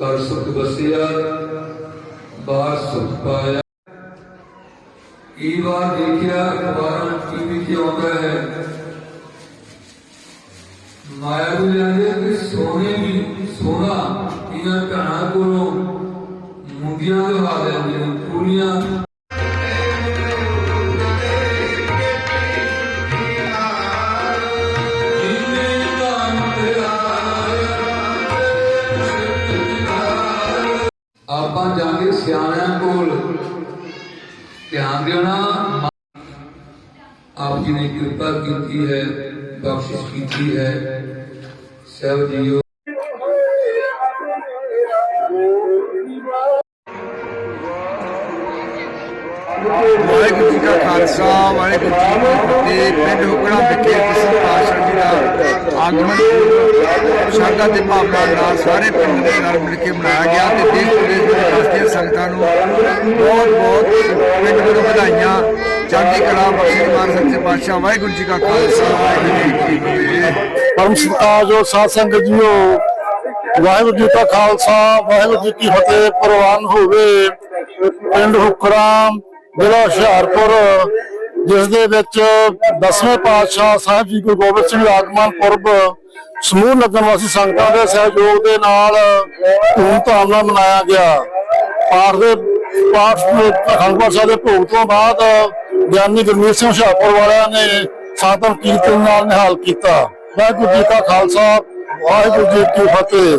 कर सुख बसिया बार सुख पाया। कई बार देखिया अखबारों टीवी के होता है। माया को जाने कि सोने भी, सोना, इन्हें भैन को मुंडिया लगा देंगे, पूरिया। ਆਪਾਂ ਜਾਂਦੇ ਸਿਆਣਿਆਂ ਕੋਲ। ਧਿਆਨ ਦੇਣਾ ਆਪ ਜੀ ਨੇ ਕਿਰਪਾ ਕੀਤੀ ਹੈ, ਬਖਸ਼ਿਸ਼ ਕੀਤੀ ਹੈ। ਸਹਿਬ ਜੀਓ। ਵਾਹਿਗੁਰੂ ਜੀ ਕਾ ਖਾਲਸਾ, ਵਾਹਿਗੁਰੂ ਜੀ ਕੀ ਫਤਿਹ। ਪਿੰਡ ਹੁਕੜਾ ਵਿਖੇ ਕਿਸੇ ਪਾਤਸ਼ਾਹ ਆਗਮਨ ਸ਼ਰਧਾ ਤੇ ਭਾਵਨਾ ਨਾਲ ਸਾਰੇ ਪਿੰਡ ਦੇ ਨਾਲ ਮਿਲ ਕੇ ਮਨਾਇਆ ਗਿਆ ਤੇ ਦੇਸ਼ ਵਿਦੇਸ਼ ਦੇ ਵਾਸਤੇ ਸੰਗਤਾਂ ਨੂੰ ਬਹੁਤ ਬਹੁਤ ਪਿੰਡ ਵੱਲੋਂ ਵਧਾਈਆਂ। ਚੜ੍ਹਦੀ ਕਲਾ, ਬਖਸ਼ਿਸ਼, ਮਾਨ ਸੱਚੇ ਪਾਤਸ਼ਾਹ ਵਾਹਿਗੁਰੂ ਜੀ ਕਾ ਖਾਲਸਾ। ਵਾਹਿਗੁਰੂ ਜੀ ਕੀ ਫਤਿਹ ਪਰਮ ਸਤਿਕਾਰਯੋਗ ਸਾਧ ਸੰਗਤ ਜੀਓ, ਵਾਹਿਗੁਰੂ ਜੀ ਕਾ ਖਾਲਸਾ, ਵਾਹਿਗੁਰੂ ਜੀ ਕੀ ਫਤਿਹ, ਪ੍ਰਵਾਨ ਹੋਵੇ। ਪਿੰਡ ਹੁਕਰਾਮ, ਜ਼ਿਲ੍ਹਾ ਹੁਸ਼ਿਆਰਪੁਰ ਜਿਸ ਦੇ ਵਿੱਚ ਦਸਵੇਂ ਪਾਤਸ਼ਾਹ ਸਾਹਿਬ ਜੀ ਗੁਰੂ ਗੋਬਿੰਦ ਸਿੰਘ ਆਗਮਨ ਪੁਰਬ ਸਮੂਹ ਲੱਗਣ ਵਾਸੀ ਸੰਗਤਾਂ ਦੇ ਸਹਿਯੋਗ ਦੇ ਨਾਲ ਧੂਮਧਾਮ ਨਾਲ ਮਨਾਇਆ ਗਿਆ। ਪਾਠ ਦੇ ਪਾਠ ਅਖੰਡ ਸਾਹਿਬ ਦੇ ਭੋਗ ਤੋਂ ਬਾਅਦ ਗਿਆਨੀ ਗੁਰਮੀਤ ਸਿੰਘ ਹੁਸ਼ਿਆਰਪੁਰ ਵਾਲਿਆਂ ਨੇ ਸਾਧਨ ਕੀਰਤਨ ਨਾਲ ਨਿਹਾਲ ਕੀਤਾ। ਵਾਹਿਗੁਰੂ ਜੀ ਕਾ ਖਾਲਸਾ, ਵਾਹਿਗੁਰੂ ਜੀ ਕੀ ਫਤਿਹ।